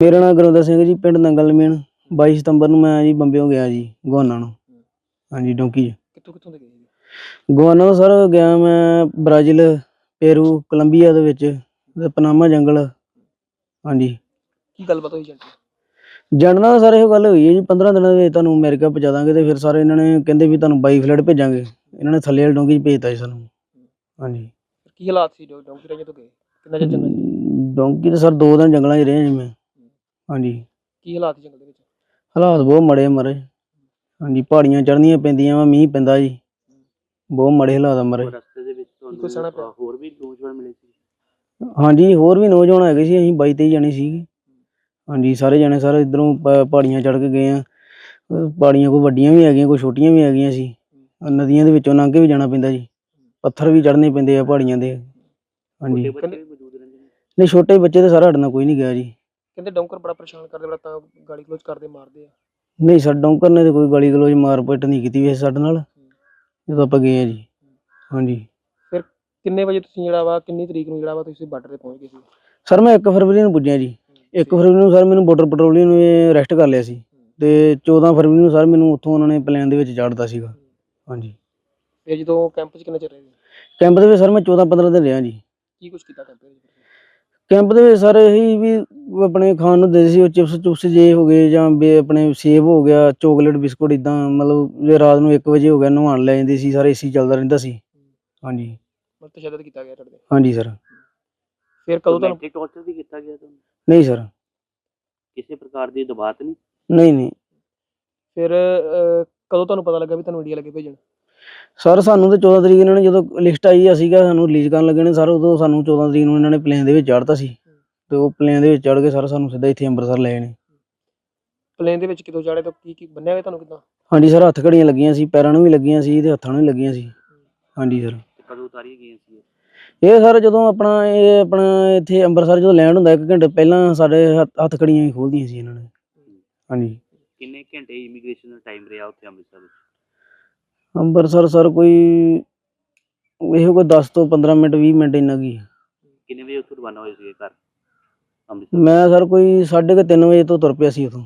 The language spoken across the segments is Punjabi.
ਮੇਰਾ ਨਾਮ ਗੁਰਵਿੰਦਰ ਸਿੰਘ ਜੀ ਪਿੰਡ ਨੰਗਲ ਮੇਨ। 22 ਸਤੰਬਰ ਨੂੰ ਮੈਂ ਜੀ ਬੰਬਿਓ ਗਿਆ ਜੀ ਗਵਾਨਾ ਨੂੰ। ਹਾਂਜੀ ਡੋਂਕੀ ਕਿੱਥੋਂ ਕਿੱਥੋਂ ਦੇ ਗਏ ਜੀ? ਗਵਾਨਾ ਸਰ ਗਿਆ ਮੈਂ ਬ੍ਰਾਜ਼ੀਲ ਪੇਰੂ ਕੋਲੰਬੀਆ ਦੇ ਵਿੱਚ ਤੇ ਪਨਾਮਾ ਜੰਗਲ। ਹਾਂਜੀ। ਕੀ ਗੱਲਬਾਤ ਹੋਈ ਜਾਣਨਾ ਤਾਂ ਸਰ ਇਹ ਗੱਲ ਹੋਈ ਹੈ ਜੀ 15 ਦਿਨਾਂ ਦੇ ਵਿੱਚ ਤੁਹਾਨੂੰ ਅਮਰੀਕਾ ਪਹੁੰਚਾ ਦਾਂਗੇ ਤੇ ਫਿਰ ਸਾਰੇ ਇਹਨਾਂ ਨੇ ਕਹਿੰਦੇ ਵੀ ਤੁਹਾਨੂੰ ਬਾਈ ਫਲੈਟ ਭੇਜਾਂਗੇ। ਇਹਨਾਂ ਨੇ ਥੱਲੇ ਵਾਲੀ ਡੋਂਕੀ ਭੇਜਤਾ ਜੀ ਸਾਨੂੰ। ਹਾਂਜੀ। ਕੀ ਹਾਲਾਤ ਸੀ ਡੌਂਕੀ ਰਾਜੇ ਤੋਂ ਗਏ? ਕਿੰਨਾ ਚਿਰ ਜੰਗਲ? ਡੋਂਕੀ ਤੇ ਸਰ ਦੋ ਦਿਨ ਜੰਗਲਾਂ 'ਚ ਰਹੇ ਜੀ ਮੈਂ। ਹਾਂਜੀ। ਕੀ ਹਾਲਾਤ ਸੀ ਜੰਗਲ ਦੇ ਵਿੱਚ? ਹਾਲਾਤ ਬਹੁਤ ਮਾੜੇ ਮਰੇ ਹਾਂਜੀ ਪਹਾੜੀਆਂ ਚੜ੍ਹਨੀਆਂ ਪੈਂਦੀਆਂ ਵਾ ਮੀਂਹ ਪੈਂਦਾ ਜੀ। ਬਹੁਤ ਮਾੜੇ ਹਾਲਾਤ ਆ ਮਰੇ ਰਸਤੇ ਦੇ ਵਿੱਚ ਕੀ ਕੁਛ ਸਹਿਣਾ ਪਿਆ? ਤੁਹਾਨੂੰ ਹੋਰ ਵੀ ਨੌਜਵਾਨ ਮਿਲੇ ਸੀ। ਹਾਂਜੀ ਹੋਰ ਵੀ ਨੌਜਵਾਨ ਹੈਗੇ ਸੀ ਅਸੀਂ 22 23 ਜਣੇ ਸੀਗੇ। ਹਾਂਜੀ ਸਾਰੇ ਜਣੇ ਸਾਰੇ ਇਧਰੋਂ ਪਹਾੜੀਆਂ ਚੜ੍ਹ ਕੇ ਗਏ ਆ। ਅਹ ਪਹਾੜੀਆਂ ਕੋਈ ਵੱਡੀਆਂ ਵੀ ਹੈਗੀਆਂ ਕੋਈ ਛੋਟੀਆਂ ਵੀ ਹੈਗੀਆਂ ਸੀ। ਅਹ ਨਦੀਆਂ ਦੇ ਵਿੱਚੋਂ ਲੰਘ ਕੇ ਵੀ ਜਾਣਾ ਪੈਂਦਾ ਜੀ। ਪੱਥਰ ਵੀ ਚੜ੍ਹਨੇ ਪੈਂਦੇ ਆ ਪਹਾੜੀਆਂ ਦੇ। ਹਾਂਜੀ। ਛੋਟੇ ਬੱਚੇ ਵੀ ਮੌਜੂਦ ਰਹਿੰਦੇ ਨੇ। ਨਹੀਂ ਛੋਟੇ ਬੱਚੇ ਤੇ ਸਾਰਾ ਸਾਡੇ ਨਾਲ ਕੋਈ ਨਹੀਂ ਗਿਆ ਜੀ। ਕਹਿੰਦੇ ਡੌਂਕਰ ਬੜਾ ਪਰੇਸ਼ਾਨ ਕਰਦੇ ਬੜਾ ਤਾਂ ਗਾਲੀ ਕਲੋਜ਼ ਕਰਦੇ ਮਾਰਦੇ ਆ। ਨਹੀਂ ਸਰ ਡੌਂਕਰ ਨੇ ਤੇ ਕੋਈ ਗਾਲੀ ਗਲੋਚ ਮਾਰ ਪਿੱਟ ਨਹੀਂ ਕੀਤੀ ਵੈਸੇ ਸਾਡੇ ਨਾਲ। ਜਦੋਂ ਆਪਾਂ ਗਏ ਆ ਜੀ। ਹਾਂਜੀ। ਕਿੰਨੇ ਵਜੇ ਤੁਸੀਂ ਜਿਹੜਾ ਵਾ ਕਿੰਨੀ ਤਰੀਕ ਨੂੰ ਜਿਹੜਾ ਵਾ ਤੁਸੀਂ ਬਾਰਡਰ ਤੇ ਪਹੁੰਚ ਗਏ ਸੀ? ਸਰ ਮੈਂ 1 ਫਰਵਰੀ ਨੂੰ ਪੁੱਜਿਆ ਜੀ। 1 ਫਰਵਰੀ ਨੂੰ ਸਰ ਮੈਨੂੰ ਬਾਰਡਰ ਪੈਟਰੋਲਿੰਗ ਨੇ ਅਰੈਸਟ ਕਰ ਲਿਆ ਸੀ। ਤੇ 14 ਫਰਵਰੀ ਨੂੰ ਸਰ ਮੈਨੂੰ ਉੱਥੋਂ ਉਹਨਾਂ ਨੇ ਪਲਾਨ ਦੇ ਵਿੱਚ ਚਾੜਤਾ ਸੀਗਾ। ਹਾਂਜੀ। ਫਿਰ ਜਦੋਂ ਕੈਂਪ 'ਚ ਕਿੰਨੇ ਚਿਰ ਰਹੇ? ਕੈਂਪ ਦੇ ਵਿੱਚ ਸਰ ਮੈਂ 14 15 ਦਿਨ ਰਿਹਾ ਜੀ। ਕੀ ਕੁਝ ਕੀਤਾ ਕੈਂਪ ਦੇ ਵਿੱਚ? ਕੈਂਪ ਦੇ ਵਿੱਚ ਸਰ ਇਹੀ ਵੀ ਆਪਣੇ ਖਾਣ ਨੂੰ ਦੇ ਸੀ ਉਹ ਚਿਪਸ ਚੁਪਸ ਜੇ ਹੋ ਗਏ ਜਾਂ ਬੇ ਆਪਣੇ ਸੇਬ ਹੋ ਗਿਆ ਚੋਕਲੇਟ ਬਿਸਕੁਟ ਇਦਾਂ ਮਤਲਬ ਜੇ ਰਾਤ ਨੂੰ 1 ਵਜੇ ਹੋ ਗਿਆ ਨਹਾਉਣ ਲੈ ਜਾਂਦੇ ਸੀ ਸਾਰੇ ਏਸੀ ਚੱਲਦਾ ਰਹਿੰਦਾ ਸੀ। ਹਾਂਜੀ। ਮਤਲਬ ਤਸ਼ੱਦਦ ਕੀਤਾ ਗਿਆ ਤੁਹਾਡੇ ਤੇ? ਹਾਂਜੀ ਸਰ। ਫਿਰ ਕਦੋਂ ਤੁਹਾਨੂੰ ਮੈਂਟਲੀ ਟੌਰਚਰ ਵੀ ਕੀਤਾ ਗਿਆ ਤੁਹਾਨੂੰ? ਨਹੀਂ ਸਰ। ਕਿਸੇ ਪ੍ਰਕਾਰ ਦੀ ਦਬਾਅ ਤਾਂ ਨਹੀਂ? ਨਹੀਂ ਨਹੀਂ। ਫਿਰ ਅਹ, ਕਦੋਂ ਤੁਹਾਨੂੰ ਪਤਾ ਲੱਗਾ ਵੀ ਤੁਹਾਨੂੰ ਇੰਡੀਆ ਲੱਗੇ ਭੇਜਣ? ਸਰ ਸਾਨੂੰ ਤੇ 14 ਤਰੀਕ ਇਹਨਾਂ ਨੇ ਜਦੋਂ ਲਿਸਟ ਆਈ ਸੀਗਾ ਸਾਨੂੰ ਰਿਲੀਜ਼ ਕਰਨ ਲੱਗੇ ਨੇ ਸਰ ਉਦੋਂ ਸਾਨੂੰ 14 ਤਰੀਕ ਨੂੰ ਇਹਨਾਂ ਨੇ ਪਲੇਨ ਦੇ ਵਿੱਚ ਚੜ੍ਹਤਾ ਸੀ। ਤੇ ਉਹ ਪਲੇਨ ਦੇ ਵਿੱਚ ਚੜ੍ਹ ਕੇ ਸਰ ਸਾਨੂੰ ਸਿੱਧਾ ਇੱਥੇ ਅੰਮ੍ਰਿਤਸਰ ਲੈ ਨੇ। ਪਲੇਨ ਦੇ ਵਿੱਚ ਕਿਦੋਂ ਚੜੇ ਤਾਂ ਕੀ ਕੀ ਬੰਨਿਆ ਹੋਇਆ ਤੁਹਾਨੂੰ ਕਿਦਾਂ? ਹਾਂਜੀ ਸਰ ਹੱਥ ਘੜੀਆਂ ਲੱਗੀਆਂ ਸੀ ਪੈਰਾਂ ਨੂੰ ਵੀ ਲੱਗੀਆਂ ਸੀ ਤੇ ਹੱਥਾਂ ਨੂੰ ਵੀ ਲੱਗੀਆਂ ਸੀ। ਹਾਂਜੀ ਸਰ। ਕਦੋਂ ਉਤਾਰੀ ਗਈਆਂ ਸੀ ਇਹ? ਸਰ ਜਦੋਂ ਆਪਣਾ ਇਹ ਆਪਣਾ ਇੱਥੇ ਅੰਮ੍ਰਿਤਸਰ ਜਦੋਂ ਲੈਂਡ ਹੁੰਦਾ ਇੱਕ ਘੰਟੇ ਪਹਿਲਾਂ ਸਾਡੇ ਹੱਥ- ਹੱਥ ਘੜੀਆਂ ਹੀ ਖੋਲਦੀਆਂ ਸੀ ਇਹਨਾਂ ਨੇ। ਹਾਂਜੀ। ਕਿੰਨੇ ਘੰਟੇ ਇਮੀਗ੍ਰੇਸ਼ਨ ਦਾ ਟਾਈਮ ਰਿਹਾ ਉੱਥੇ ਅੰਮ੍ਰਿਤਸਰ ਵਿੱਚ? ਅੰਮ੍ਰਿਤਸਰ ਸਰ ਕੋਈ ਇਹੋ ਕੋਈ 10 ਤੋਂ 15 ਮਿੰਟ 20 ਮਿੰਟ ਇੰਨਾ ਕੀ ਕਿੰਨੇ ਵਜੇ ਉੱਥੋਂ ਰਵਾਨਾ ਹੋਏ ਸੀਗੇ ਘਰ? ਅੰਮ੍ਰਿਤਸਰ। ਮੈਂ ਸਰ ਕੋਈ 3:30 ਵਜੇ ਤੋਂ ਤੁਰ ਪਿਆ ਸੀ ਉਥੋਂ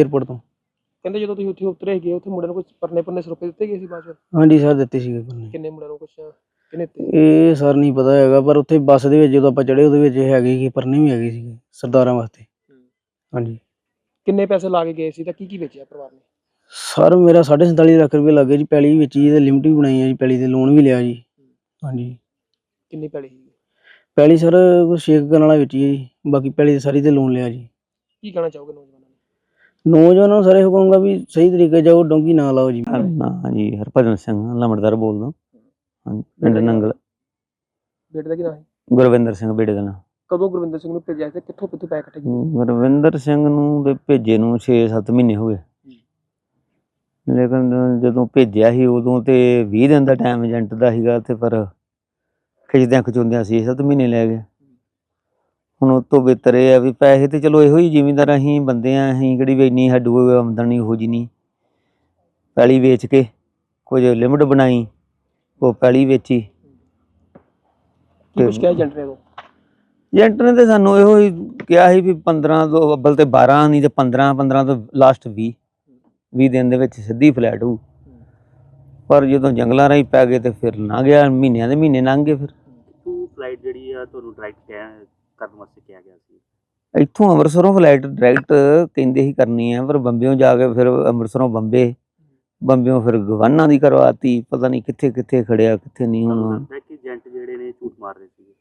에어ਪੋਰਟ ਤੋਂ। ਕਹਿੰਦੇ ਜਦੋਂ ਤੁਸੀਂ ਉੱਥੇ ਉਤਰੇ ਗਏ ਉੱਥੇ ਮੁੰਡਿਆਂ ਨੂੰ ਕੁਝ ਪਰਨੇ ਪਰਨੇ ਸਰੋਪੇ ਦਿੱਤੇ ਗਏ ਸੀ ਬਾਅਦ ਚ? ਹਾਂਜੀ ਸਰ ਦਿੱਤੇ ਸੀਗੇ ਕਿੰਨੇ ਮੁੰਡਿਆਂ ਨੂੰ ਕੁਝ ਕਿੰਨੇ ਦਿੱਤੇ? ਇਹ ਸਰ ਨਹੀਂ ਪਤਾ ਹੈਗਾ ਪਰ ਉੱਥੇ ਬੱਸ ਦੇ ਵਿੱਚ ਜਦੋਂ ਆਪਾਂ ਚੜੇ ਉਹਦੇ ਵਿੱਚ ਹੈਗੇ ਸੀ ਪਰਨੇ ਵੀ ਹੈਗੇ ਸੀਗੇ ਸਰਦਾਰਾਂ ਵਾਸਤੇ। ਹਾਂਜੀ। ਕਿੰਨੇ ਪੈਸੇ ਲਾ ਕੇ ਗਏ ਸੀ ਤਾਂ ਕੀ ਕੀ ਵੇਚਿਆ ਪਰਿਵਾਰ ਨੇ? ਸਰ ਮੇਰਾ 47.5 ਲੱਖ ਰੁਪਏ ਲੱਗੇ ਜੀ ਪੈਲੀ ਵਿੱਚ ਹੀ ਤੇ ਲਿਮਟ ਵੀ ਬਣਾਈ ਹੈ ਜੀ ਪੈਲੀ ਤੇ ਲੋਨ ਵੀ ਲਿਆ ਜੀ। ਹਾਂਜੀ। ਕਿੰਨੀ ਪੈਲੀ ਸੀ? ਪੈਲੀ ਸਰ ਸ਼ੇਕ ਕਰਨ ਵਾਲਾ ਵਿੱਚ ਹੀ ਹੈ ਜੀ ਬਾਕੀ ਪੈਲੀ ਤੇ ਸਾਰੀ ਤੇ ਲੋਨ ਲਿਆ ਜੀ। ਕੀ ਕਹਿਣਾ ਚਾਹੋਗੇ ਨੌਜਵਾਨਾਂ ਨੂੰ? ਨੌਜਵਾਨਾਂ ਨੂੰ ਸਰ ਇਹੋ ਕਹੂੰਗਾ ਵੀ ਸਹੀ ਤਰੀਕੇ ਜਾਓ ਡੋਂਗੀ ਨਾ ਲਾਓ ਜੀ। ਹਾਂਜੀ ਹਰਭਜਨ ਸਿੰਘ ਲੰਬੜਦਾਰ ਬੋਲਦਾ। ਹਾਂਜੀ ਪਿੰਡ ਨੰਗਲ। ਬੇਟੇ ਦਾ ਕੀ ਨਾਮ ਹੈ ਗੁਰਵਿੰਦਰ ਸਿੰਘ ਬੇੜੇ ਦਾ ਨਾਂ। ਕਦੋਂ ਗੁਰਵਿੰਦਰ ਸਿੰਘ ਨੂੰ ਭੇਜਿਆ ਸੀ ਤੇ ਕਿੱਥੋਂ ਕਿੱਥੋਂ ਪੈਸੇ ਇਕੱਠੇ ਕੀਤੇ? ਗੁਰਵਿੰਦਰ ਸਿੰਘ ਨੂੰ ਦੇ ਭੇਜੇ ਨੂੰ 6-7 ਮਹੀਨੇ ਹੋ ਗਏ। ਲੇਕਿਨ ਜਦੋਂ ਭੇਜਿਆ ਸੀ ਉਦੋਂ ਤੇ 20 ਦਿਨ ਦਾ ਟਾਈਮ ਏਜੰਟ ਦਾ ਸੀਗਾ ਤੇ ਪਰ ਖਿੱਚਦਿਆਂ ਖਚੁੰਦਿਆਂ 6-7 ਮਹੀਨੇ ਲੈ ਗਏ। ਹੁਣ ਉਹ ਤੋਂ ਬਿਹਤਰ ਇਹ ਆ ਵੀ ਪੈਸੇ ਤੇ ਚਲੋ ਇਹੋ ਹੀ ਜ਼ਿਮੀਂਦਾਰ ਅਸੀਂ ਬੰਦੇ ਆ ਅਸੀਂ ਕਿਹੜੀ ਵੀ ਇੰਨੀ ਸਾਡੂ ਆਮਦਨੀ ਹੋ ਜੀ ਨਹੀਂ ਪੈਲੀ ਵੇਚ ਕੇ ਕੁਝ ਲਿਮਟ ਬਣਾਈ ਉਹ ਪੈਲੀ ਵੇਚੀ। ਕੀ ਕੁਝ ਕਿਹਾ ਏਜੰਟ ਨੇ ਏਜੰਟ ਨੇ ਤੇ ਸਾਨੂੰ ਇਹੋ ਹੀ ਕਿਹਾ ਸੀ ਵੀ 15 ਤੋਂ ਅੱਬਲ ਤੇ 12 ਨਹੀਂ ਤੇ 15 15 ਤੋਂ ਲਾਸਟ 20 20 ਦਿਨ ਦੇ ਵਿੱਚ ਸਿੱਧੀ ਫਲੈਟ ਹੋਊ। ਪਰ ਜਦੋਂ ਜੰਗਲਾਂ ਰਾਹੀਂ ਪੈ ਗਏ ਤੇ ਫਿਰ ਲੰਘ ਗਿਆ ਮਹੀਨਿਆਂ ਦੇ ਮਹੀਨੇ ਲੰਘ ਗਏ ਫਿਰ। ਟੂ ਫਲਾਈਟ ਜਿਹੜੀ ਆ ਤੁਹਾਨੂੰ ਡਾਇਰੈਕਟ ਕਰਨ ਵਾਸਤੇ ਕਿਹਾ ਗਿਆ ਸੀ? ਇੱਥੋਂ ਅੰਮ੍ਰਿਤਸਰੋਂ ਫਲਾਈਟ ਡਾਇਰੈਕਟ ਕਹਿੰਦੇ ਹੀ ਕਰਨੀ ਹੈ ਪਰ ਬੰਬਿਓਂ ਜਾ ਕੇ ਫਿਰ ਅੰਮ੍ਰਿਤਸਰੋਂ ਬੰਬੇ। ਬੰਬਿਓਂ ਫਿਰ ਗਵਾਨਾ ਦੀ ਕਰਵਾਤੀ ਪਤਾ ਨਹੀਂ ਕਿੱਥੇ ਕਿੱਥੇ ਖੜਿਆ ਕਿੱਥੇ ਨਹੀਂ ਹੁਣ। ਕਿ ਏਜੰਟ ਜਿਹੜੇ ਨੇ ਝੂਠ ਮਾਰ ਰਹੇ ਸੀਗੇ?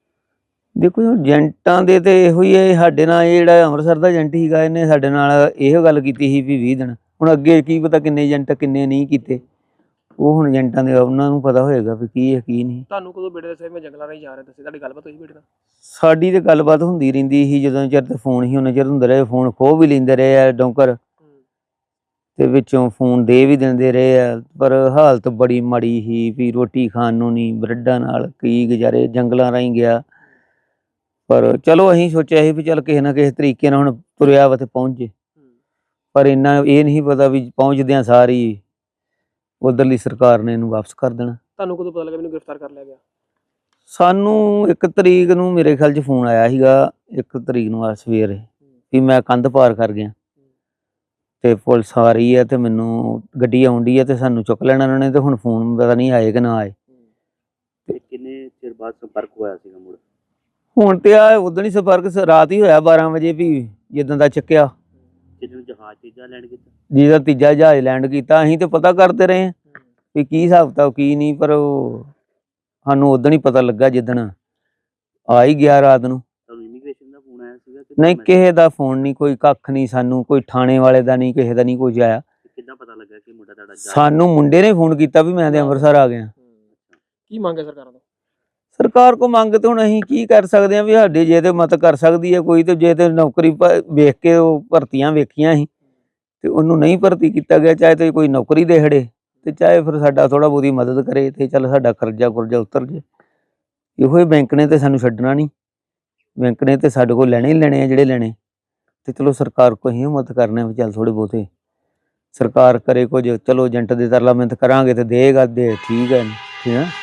ਦੇਖੋ ਜੀ, ਏਜੰਟਾਂ ਦੇ ਤੇ ਇਹੋ ਹੀ ਹੈ ਸਾਡੇ ਨਾਲ ਇਹ ਜਿਹੜਾ ਅੰਮ੍ਰਿਤਸਰ ਦਾ ਏਜੰਟ ਸੀਗਾ ਇਹਨੇ ਸਾਡੇ ਨਾਲ ਇਹੋ ਗੱਲ ਕੀਤੀ ਸੀ ਵੀ 20 ਦਿਨ। ਹੁਣ ਅੱਗੇ ਕੀ ਪਤਾ ਕਿੰਨੇ ਏਜੰਟ ਕਿੰਨੇ ਨਹੀਂ ਕੀਤੇ। ਉਹ ਹੁਣ ਏਜੰਟਾਂ ਦੇ ਉਹਨਾਂ ਨੂੰ ਪਤਾ ਹੋਏਗਾ ਵੀ ਕੀ ਹੈ ਕੀ ਨਹੀਂ। ਤੁਹਾਨੂੰ ਕਦੋਂ ਬੇਟੇ ਦੱਸਿਆ ਵੀ ਮੈਂ ਜੰਗਲਾਂ ਰਾਹੀਂ ਜਾ ਰਿਹਾ ਦੱਸੇ ਤੁਹਾਡੀ ਗੱਲਬਾਤ ਹੋਈ ਬੇਟੇ ਨਾਲ? ਸਾਡੀ ਤੇ ਗੱਲਬਾਤ ਹੁੰਦੀ ਰਹਿੰਦੀ ਸੀ ਜਦੋਂ ਚਿਰ ਤੇ ਫੋਨ ਹੀ ਉਹਨਾਂ ਚਿਰ ਹੁੰਦੇ ਰਹੇ ਫੋਨ ਖੋ ਵੀ ਲੈਂਦੇ ਰਹੇ ਆ ਡੌਂਕਰ। ਤੇ ਵਿੱਚੋਂ ਫੋਨ ਦੇ ਵੀ ਦਿੰਦੇ ਰਹੇ ਆ ਪਰ ਹਾਲਤ ਬੜੀ ਮਾੜੀ ਸੀ ਵੀ ਰੋਟੀ ਖਾਣ ਨੂੰ ਨਹੀਂ ਬਰੱਡਾਂ ਨਾਲ ਕੀ ਗੁਜ਼ਾਰੇ ਜੰਗਲਾਂ ਰਾਹੀਂ ਗਿਆ। ਪਰ ਚਲੋ ਅਸੀਂ ਸੋਚਿਆ ਸੀ ਵੀ ਚੱਲ ਕਿਸੇ ਨਾ ਕਿਸੇ ਤਰੀਕੇ ਨਾਲ ਹੁਣ ਤੁਰਿਆ ਵਾ ਤੇ ਪਹੁੰਚ। ਜੇ ਪਰ ਇੰਨਾ ਇਹ ਨਹੀਂ ਪਤਾ ਵੀ ਪਹੁੰਚਦਿਆਂ ਸਾਰੀ ਉਧਰਲੀ ਸਰਕਾਰ ਨੇ ਇਹਨੂੰ ਵਾਪਸ ਕਰ ਦੇਣਾ। ਤੁਹਾਨੂੰ ਕਦੋਂ ਪਤਾ ਲੱਗਾ ਮੈਨੂੰ ਗ੍ਰਿਫਤਾਰ ਕਰ ਲਿਆ ਗਿਆ? ਸਾਨੂੰ ਇੱਕ ਤਰੀਕ ਨੂੰ ਮੇਰੇ ਖਿਆਲ 'ਚ ਫੋਨ ਆਇਆ ਸੀਗਾ ਇੱਕ ਤਰੀਕ ਨੂੰ ਆ ਸਵੇਰੇ ਵੀ ਮੈਂ ਕੰਧ ਪਾਰ ਕਰ ਗਿਆ। ਤੇ ਪੁਲਿਸ ਆ ਰਹੀ ਹੈ ਤੇ ਮੈਨੂੰ ਗੱਡੀ ਆਉਂਦੀ ਹੈ ਤੇ ਸਾਨੂੰ ਚੁੱਕ ਲੈਣਾ ਉਹਨਾਂ ਨੇ ਤੇ ਹੁਣ ਫੋਨ ਪਤਾ ਨਹੀਂ ਆਏ ਕਿ ਨਾ ਆਏ। ਤੇ ਕਿੰਨੇ ਚਿਰ ਬਾਅਦ ਸੰਪਰਕ ਹੋਇਆ ਸੀਗਾ ਮੁੜ? ਹੁਣ ਤੇ ਆ ਉਦੋਂ ਹੀ ਸੰਪਰਕ ਰਾਤ ਹੀ ਹੋਇਆ 12 ਵਜੇ ਵੀ ਜਿੱਦਾਂ ਦਾ ਚੱਕਿਆ। ਜਿਹਨੂੰ ਜਹਾਜ਼ ਤੀਜਾ ਲੈਂਡ ਕੀਤਾ? ਜਿਹਦਾ ਤੀਜਾ ਜਹਾਜ਼ ਲੈਂਡ ਕੀਤਾ ਅਸੀਂ ਤੇ ਪਤਾ ਕਰਦੇ ਰਹੇ ਹਾਂ ਵੀ ਕੀ ਹਿਸਾਬ ਕਿਤਾਬ ਕੀ ਨਹੀਂ ਪਰ ਉਹ ਸਾਨੂੰ ਉਦੋਂ ਹੀ ਪਤਾ ਲੱਗਾ ਜਿੱਦਣ ਆ ਹੀ ਗਿਆ ਰਾਤ ਨੂੰ। ਤੁਹਾਨੂੰ ਇਮੀਗ੍ਰੇਸ਼ਨ ਦਾ ਫੋਨ ਆਇਆ ਸੀਗਾ ਕਿ ਨਹੀਂ ਕਿਸੇ ਦਾ ਫੋਨ ਨਹੀਂ ਕੋਈ ਕੱਖ ਨਹੀਂ ਸਾਨੂੰ ਕੋਈ ਥਾਣੇ ਵਾਲੇ ਦਾ ਨਹੀਂ ਕਿਸੇ ਦਾ ਨਹੀਂ ਕੁਝ ਆਇਆ। ਕਿੱਦਾਂ ਪਤਾ ਲੱਗਾ ਕਿ ਮੁੰਡਾ ਤੁਹਾਡਾ ਜਾ ਸਾਨੂੰ ਮੁੰਡੇ ਨੇ ਫੋਨ ਕੀਤਾ ਵੀ ਮੈਂ ਤੇ ਅੰਮ੍ਰਿਤਸਰ ਆ ਗਿਆ। ਕੀ ਮੰਗ ਹੈ ਸਰਕਾਰਾਂ ਤੋਂ? ਸਰਕਾਰ ਕੋ ਮੰਗ ਤੇ ਹੁਣ ਅਸੀਂ ਕੀ ਕਰ ਸਕਦੇ ਆ ਵੀ ਸਾਡੇ ਜੇ ਤੇ ਮਤ ਕਰ ਸਕਦੀ ਹੈ, ਕੋਈ ਤੇ ਜੇ ਤੇ ਨੌਕਰੀ ਭ- ਵੇਖ ਕੇ ਉਹ ਭਰਤੀਆਂ ਵੇਖੀਆਂ ਸੀ ਤੇ ਉਹਨੂੰ ਨਹੀਂ ਭਰਤੀ ਕੀਤਾ ਗਿਆ, ਚਾਹੇ ਤੇ ਕੋਈ ਨੌਕਰੀ ਦੇ ਖੜੇ ਤੇ ਚਾਹੇ ਫਿਰ ਸਾਡਾ ਥੋੜਾ ਬਹੁਤੀ ਮਦਦ ਕਰੇ ਤੇ ਚੱਲ ਸਾਡਾ ਕਰਜ਼ਾ ਕੁਰਜ਼ਾ ਉਤਰ ਜੇ ਇਹੋ ਹੀ ਬੈਂਕ ਨੇ ਤੇ ਸਾਨੂੰ ਛੱਡਣਾ ਨਹੀਂ। ਬੈਂਕ ਨੇ ਤੇ ਸਾਡੇ ਕੋਲ ਲੈਣੇ ਹੀ ਲੈਣੇ ਆ ਜਿਹੜੇ ਲੈਣੇ। ਤੇ ਚਲੋ ਸਰਕਾਰ ਕੋ ਹੀ ਮਦਦ ਕਰਨੇ ਵੀ ਚੱਲ ਥੋੜੇ ਬਹੁਤੇ। ਸਰਕਾਰ ਕਰੇ ਕੁਝ, ਚਲੋ ਏਜੰਟ ਦੇ ਤਰਲਾ ਮਿਹਨਤ ਕਰਾਂਗੇ ਤੇ ਦੇਗਾ ਦੇ ਠੀਕ ਹੈ ਠੀਕ ਹੈ।